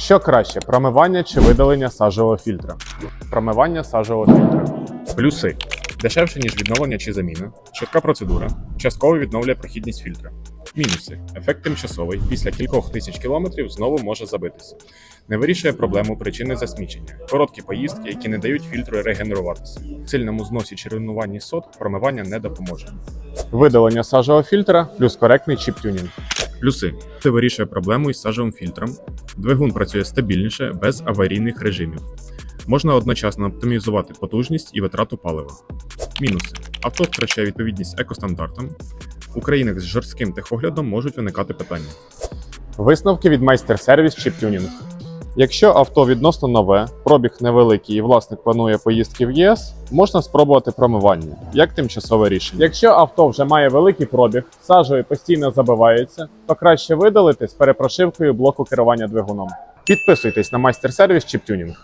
Що краще, промивання чи видалення сажового фільтра? Промивання сажового фільтра. Плюси дешевше, ніж відновлення чи заміна, швидка процедура, частково відновлює прохідність фільтра. Мінуси ефект тимчасовий, після кількох тисяч кілометрів знову може забитися. Не вирішує проблему причини засмічення, короткі поїздки, які не дають фільтру регенеруватися. В сильному зносі чи руйнуванні сот промивання не допоможе. Видалення сажового фільтра плюс коректний чіп-тюнінг. Плюси це вирішує проблему із сажевим фільтром. Двигун працює стабільніше, без аварійних режимів. Можна одночасно оптимізувати потужність і витрату палива. Мінуси: авто втрачає відповідність екостандартам. У країнах з жорстким техоглядом можуть виникати питання. Висновки від майстер-сервіс чіп-тюнінг. Якщо авто відносно нове, пробіг невеликий і власник планує поїздки в ЄС, можна спробувати промивання як тимчасове рішення. Якщо авто вже має великий пробіг, сажею постійно забивається, то краще видалити з перепрошивкою блоку керування двигуном. Підписуйтесь на майстер-сервіс чіп-тюнінг.